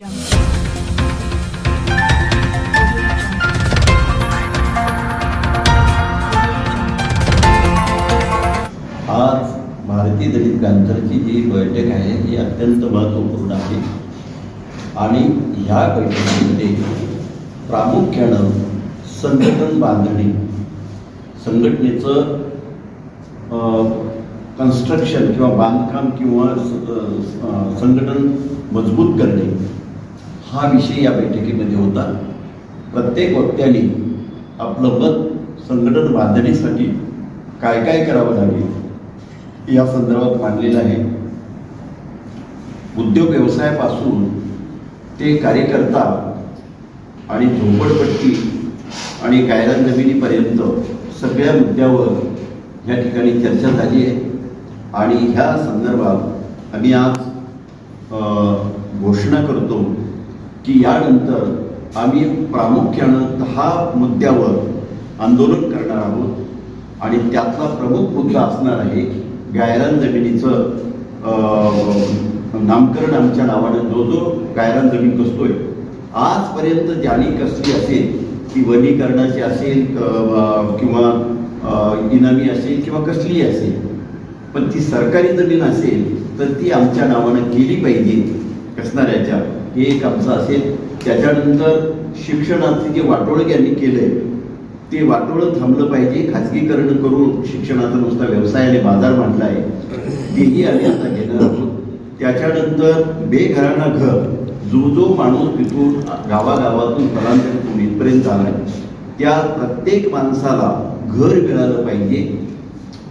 आज भारतीय दलित पॅन्थरची जी बैठक आहे ही अत्यंत महत्त्वपूर्ण आहे. आणि ह्या बैठकीमध्ये प्रामुख्यानं संघटन बांधणी संघटनेचं कन्स्ट्रक्शन किंवा बांधकाम किंवा संघटन मजबूत करणे हा विषय या बैठकीमध्ये होता. प्रत्येक वक्त्याने आपलं मत संघटन बांधणीसाठी काय काय करावं लागेल या संदर्भात मांडलेलं आहे. उद्योग व्यवसायापासून ते कार्यकर्ता आणि झोपडपट्टी आणि कायदा जमिनीपर्यंत सगळ्या मुद्द्यावर या ठिकाणी चर्चा झाली आहे. आणि ह्या संदर्भात आम्ही आज घोषणा करतो की यानंतर आम्ही प्रामुख्यानं दहा मुद्द्यावर आंदोलन करणार आहोत. आणि त्यातला प्रमुख मुद्दा असणार आहे गायरान जमिनीचं नामकरण आमच्या नावानं. जो जो गायरान जमीन कसतोय. आजपर्यंत ज्याने कसली असेल ती वनीकरणाची असेल किंवा इनामी असेल किंवा कसलीही असेल पण ती सरकारी जमीन असेल तर ती आमच्या नावानं केली पाहिजे कसणाऱ्याच्या हे एक आमचं असेल. त्याच्यानंतर शिक्षणाचं जे वाटोळक यांनी केलंय ते वाटोळं थांबलं पाहिजे. खाजगीकरण करून शिक्षणाचा नुसता व्यवसायाने बाजार मांडला आहे तेही आम्ही आता घेणार आहोत. त्याच्यानंतर बेघरांना घर जो जो माणूस तिथून गावागावातून स्थलांतरितून इथपर्यंत आलाय त्या प्रत्येक माणसाला घर मिळालं पाहिजे.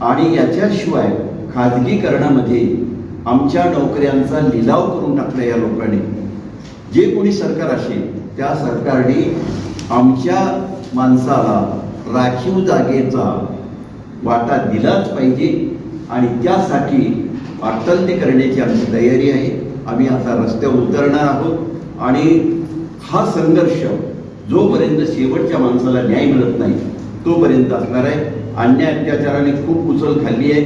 आणि याच्याशिवाय खाजगीकरणामध्ये आमच्या नोकऱ्यांचा लिलाव करून टाकला या लोकांनी. जे कोणी सरकार असेल त्या सरकारने आमच्या माणसाला राखीव जागेचा वाटा दिलाच पाहिजे आणि त्यासाठी वाटचाल करण्याची आमची तयारी आहे. आम्ही आता रस्त्यावर उतरणार आहोत आणि हा संघर्ष जोपर्यंत शेवटच्या माणसाला न्याय मिळत नाही तोपर्यंत असणार आहे. अन्याय अत्याचाराने खूप उचल खाल्ली आहे.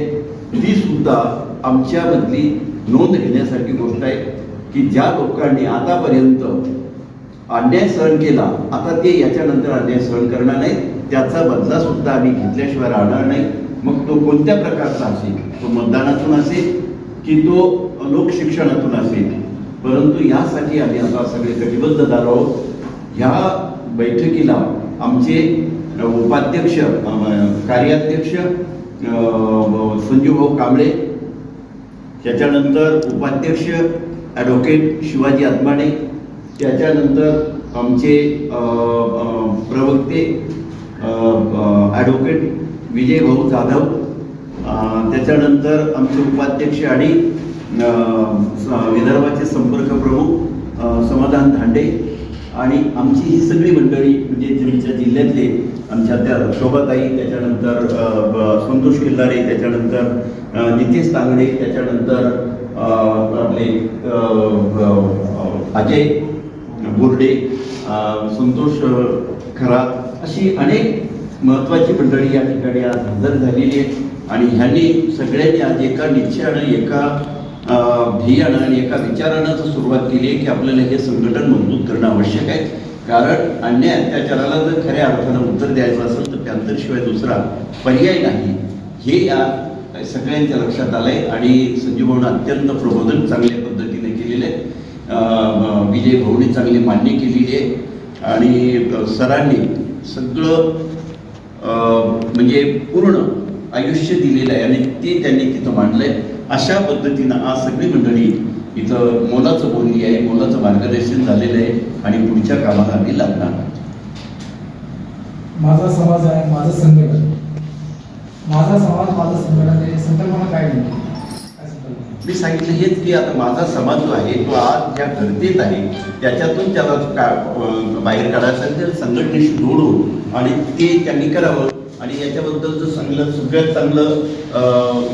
ती सुद्धा आमच्यामधली नोंद घेण्यासारखी गोष्ट आहे. की ज्या लोकांनी आतापर्यंत अन्याय सहन केला आता ते याच्यानंतर अन्याय सहन करणार नाही त्याचा बदला सुद्धा आम्ही घेतल्याशिवाय राहणार नाही. मग तो कोणत्या प्रकारचा असेल? तो मतदानातून असेल की तो लोकशिक्षणातून असेल? परंतु यासाठी आम्ही आता सगळे कटिबद्ध झालो आहोत. ह्या बैठकीला आमचे उपाध्यक्ष कार्याध्यक्ष संजीवभाऊ कांबळे त्याच्यानंतर उपाध्यक्ष ॲडव्होकेट शिवाजी आत्माडे त्याच्यानंतर आमचे प्रवक्ते ॲडव्होकेट विजय भाऊ जाधव. त्याच्यानंतर आमचे उपाध्यक्ष आणि विदर्भाचे संपर्क प्रमुख समाधान धांडे. आणि आमची ही सगळी मंडळी म्हणजे तुमच्या जिल्ह्यातले आमच्या त्या शोभाताई त्याच्यानंतर संतोष किल्लारे त्याच्यानंतर नितेश तांगडे त्याच्यानंतर आपले अ, अजय बोर्डे संतोष खरात अशी अनेक महत्त्वाची मंडळी या ठिकाणी आज हजर झालेली आहे आणि ह्यांनी सगळ्यांनी आज एका निश्चयानं एका ध्येयानं आणि एका विचारानं सुरुवात केली आहे की आपल्याला हे संघटन मजबूत करणं आवश्यक आहे. कारण अन्याय अत्याचाराला जर खऱ्या अर्थानं उत्तर द्यायचं असेल तर त्यानंतरशिवाय दुसरा पर्याय नाही. हे या सगळ्यांच्या लक्षात आलंय आणि संजीवभाऊनं अत्यंत प्रबोधन चांगल्या पद्धतीने केलेलं आहे. विजय भाऊनी चांगली मान्य केलेली आहे. आणि सरांनी सगळं म्हणजे पूर्ण आयुष्य दिलेलं आहे आणि ते त्यांनी तिथं मांडलंय. अशा पद्धतीनं आज सगळी मंडळी इथं मोलाचं बोलली आहे मोलाचं मार्गदर्शन झालेलं आहे आणि पुढच्या कामाला आम्ही लागणार माझा समाज आहे माझं संघटन. माझा समाज माझं संघटन हे संकल्पना काय? मी सांगितलं हेच की आता माझा समाज जो आहे तो आज ज्या गर्दीत आहे त्याच्यातून त्याला का बाहेर काढायचं असेल तर संघटनेशी जोडून आणि ते त्यांनी करावं आणि याच्याबद्दलचं चांगलं सगळ्यात चांगलं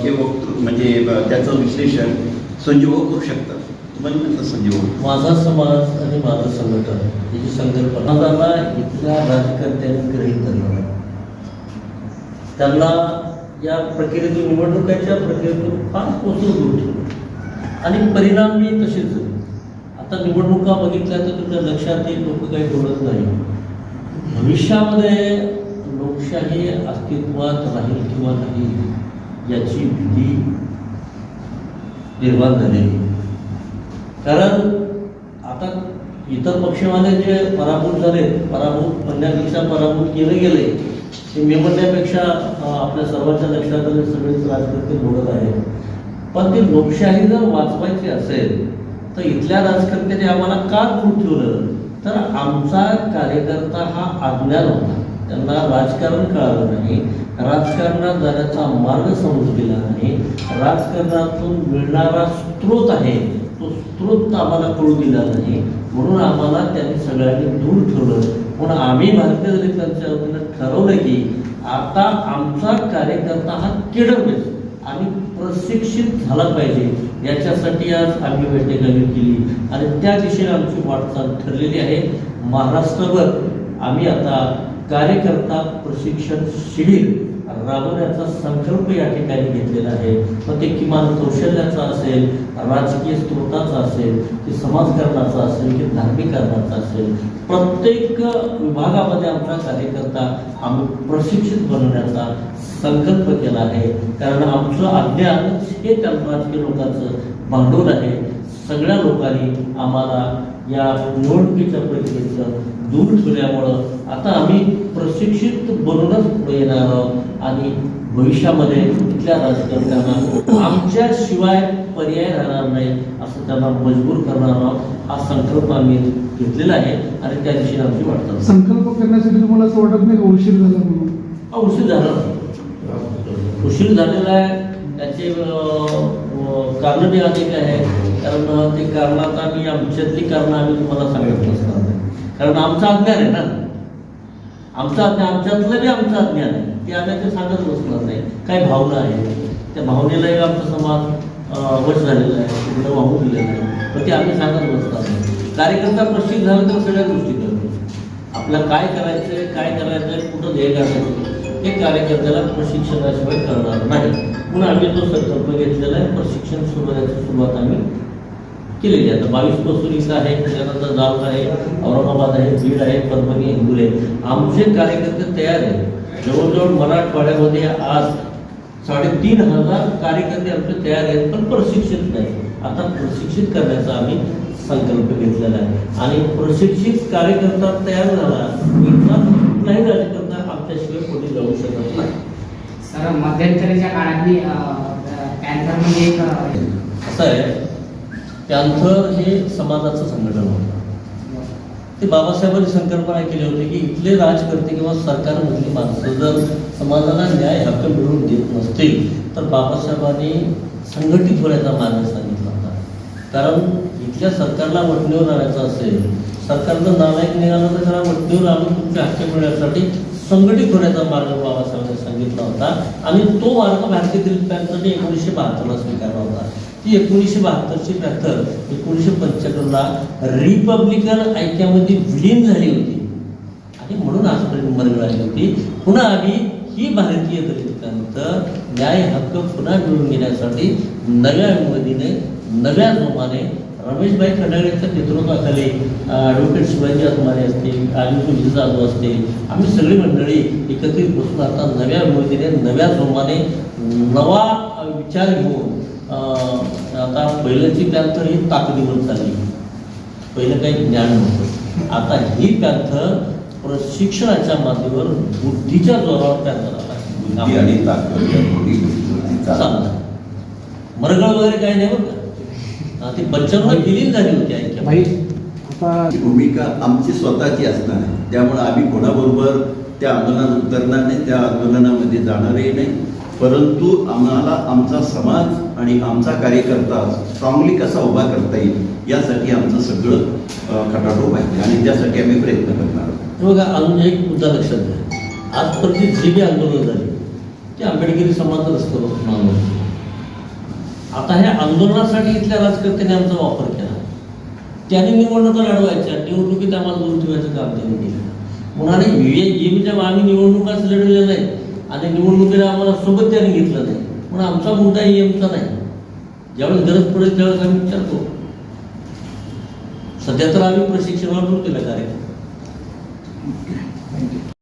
हे वक्तृ म्हणजे त्याचं विश्लेषण संजीव करू शकतात. तुम्हाला म्हणतात संजीव. माझा समाज आणि माझं संघटन याची संकल्पना. इथल्या राज्यकर्त्यांनी ग्रहित धरलं नाही. त्यांना या प्रक्रियेतून निवडणुकाच्या प्रक्रियेतून फार पोचून घेऊ ठेवलं. आणि परिणाम मी तसेच आता निवडणुका बघितल्या तर तुमच्या लक्षात येईल लोक काही बोलत नाही. भविष्यामध्ये लोकशाही अस्तित्वात राहील किंवा नाही याची भीती निर्माण झालेली कारण आता इतर पक्षवाले जे पराभूत झाले पराभूत म्हणण्यापेक्षा पराभूत केले गेले निवडण्यापेक्षा आपल्या सर्वांच्या लक्षात आले सगळेच राजकर्ते बोलत आहेत. पण ती लोकशाही जर वाचवायची असेल तर इथल्या राजकर्त्यांनी आम्हाला का दूर ठेवलं? तर आमचा कार्यकर्ता हा अज्ञान होता. त्यांना राजकारण कळालं नाही राजकारणात जाण्याचा मार्ग समजलेला नाही. राजकारणातून मिळणारा स्रोत आहे तो स्रोत आम्हाला कळू दिला नाही. म्हणून आम्हाला त्यांनी सगळ्यांनी दूर ठेवलं. म्हणून आम्ही भारतीय दलितांच्या वतीनं म्हणजे ठरवलं की आता आमचा कार्यकर्ता हा केडरबेस आणि प्रशिक्षित झाला पाहिजे. याच्यासाठी आज आम्ही बैठक आयोजित केली. आणि त्या दिशेने आमची वाटचाल ठरलेली आहे. महाराष्ट्रभर आम्ही आता कार्यकर्ता प्रशिक्षण शिबिर राबवण्याचा संकल्प या ठिकाणी घेतलेला आहे. मग ते किमान कौशल्याचा असेल राजकीय स्रोताचा असेल की समाजकारणाचा असेल की धार्मिकरणाचा असेल प्रत्येक विभागामध्ये आमचा कार्यकर्ता आम्ही प्रशिक्षित बनवण्याचा संकल्प केला आहे. कारण आमचं अज्ञान हे त्या राजकीय लोकांचं भांडवल आहे. सगळ्या लोकांनी आम्हाला या निवडणुकीच्या प्रक्रियेचं दूर ठेवल्यामुळं आता आम्ही प्रशिक्षित बनूनच पुढे येणार आहोत. आणि भविष्यामध्ये इथल्या राजकारण्यांना आमच्याशिवाय पर्याय राहणार नाही असं त्यांना मजबूर करणार आहोत हा संकल्प आम्ही घेतलेला आहे आणि त्या दिशेने आमची वाटतं संकल्प करण्यासाठी तुम्हाला असं वाटत नाही का उशीर झाला म्हणून? हा उशीर झाला. उशीर झालेला आहे. त्याचे कारण बी अनेक आहे. कारण ते कारण आता मी आमच्यातली कारणं आम्ही तुम्हाला सांगत नसणार नाही. कारण आमचं अज्ञान आहे ना. आमचं अज्ञान आमच्यातलं बी आमचं अज्ञान आहे. ते आता ते सांगत बसणार नाही. काही भावना आहे? त्या भावनेलाही आमचा समाज वश झालेला आहे. तिकडे वाहून दिलेलं आहे. तर ते आम्ही सांगत बसणार नाही. कार्यकर्ता प्रशिक्षित झालं तर सगळ्या गोष्टी करतो. आपल्याला काय करायचं आहे काय करायचं आहे कुठं ध्येय गाठायचं हे कार्यकर्त्याला प्रशिक्षणाशिवाय करणार नाही. पुन्हा आम्ही तो संकल्प घेतलेला आहे. प्रशिक्षण सुरू करायची सुरुवात आम्ही केलेली आहे आता बावीस पासून इथं आहे त्यानंतर जालना आहे औरंगाबाद आहे बीड आहे परभणी हिंगोली आमचे कार्यकर्ते तयार आहेत जवळजवळ मराठवाड्यामध्ये आज साडेतीन हज़ार कार्यकर्ते आमचे तयार आहेत पण प्रशिक्षित नाही आता प्रशिक्षित करण्याचा आम्ही संकल्प घेतलेला आहे आणि प्रशिक्षित कार्यकर्ता तयार झाला कुठलाही कार्यकर्ता आमच्याशिवाय कोणी जाऊ शकत नाही. सर मध्यंतरीच्या अ, असं आहे पॅन्थर हे समाजाचं संघटन होतं. ते बाबासाहेबांनी संकल्पना केली होती की इथले राजकर्ते किंवा सरकारमधली माणसं जर समाजाला न्याय हक्क मिळवून देत नसतील तर बाबासाहेबांनी संघटित होण्याचा मार्ग सांगितला होता. कारण इथल्या सरकारला वटणीवर आणायचं असेल सरकारचं नालायक निघालं तर त्याला वटणीवर आणून तुमचे हक्क मिळण्यासाठी संघटित होण्याचा मार्ग बाबासाहेबांनी सांगितला होता. आणि तो मार्ग भारतीय दलित एकोणीसशे बहात्तरला स्वीकारला होता. ती एकोणीसशे बहात्तरची पॅथर एकोणीसशे पंच्याहत्तरला रिपब्लिकन ऐक्यामध्ये विलीन झाली होती. आणि म्हणून आजपर्यंत मरगळ मिळाली होती. पुन्हा आम्ही ही भारतीय दलितांचं न्याय हक्क पुन्हा मिळवून घेण्यासाठी नव्या मदीने नव्या जोमाने रमेशभाई खंडागळेच्या नेतृत्वाखाली ॲडव्होकेट शिवाजी आत्मारे असतील आदित्य जाधव असतील. आम्ही सगळी मंडळी एकत्रित बसून आता नव्या मदीने नव्या जोमाने नवा विचार घेऊन आता पहिल्याची पॅन्थर ही ताकदीवर चालली. पहिलं काही ज्ञान नव्हतं. आता ही पॅन्थर प्रशिक्षणाच्या माध्यमावर बुद्धीच्या जोरावर बुद्धी पॅन्थर आणि ताकद. मरगळ वगैरे काही नाही हा, ती पंच्याण्णव विलीन झाली होती ऐक्या भाई आता भूमिका आमची स्वतःची असणार आहे. त्यामुळे आम्ही कोणाबरोबर त्या आंदोलनात उतरणार नाही त्या आंदोलनामध्ये जाणारही नाही. परंतु आम्हाला आमचा समाज आणि आमचा कार्यकर्ता स्ट्रॉंगली कसा उभा करता येईल यासाठी आमचं सगळं खटाटो पाहिजे आणि त्यासाठी आम्ही प्रयत्न करणार आहोत. बघा अजून एक मुद्दा लक्षात घ्या. आजपर्यंत जी बी आंदोलन झाली ते आंबेडकरी समाज रस्त्यावर आता ह्या आंदोलनासाठी इथल्या राजकर्त्यांनी आमचा वापर केला. त्यांनी निवडणुका लढवायच्या निवडणुकीत आम्हाला दूर ठेवायचं काम त्यांनी केलं. म्हणाले जेबीच्या आम्ही निवडणुकाच लढवल्या नाही आणि निवडणुकीला आम्हाला सोबत त्यांनी घेतलं नाही. म्हणून आमचा मुद्दा ही आमचा नाही. ज्यावेळेस गरज पडेल त्यावेळेस आम्ही विचारतो सध्या तर आम्ही प्रशिक्षणावर केला कार्यक्रम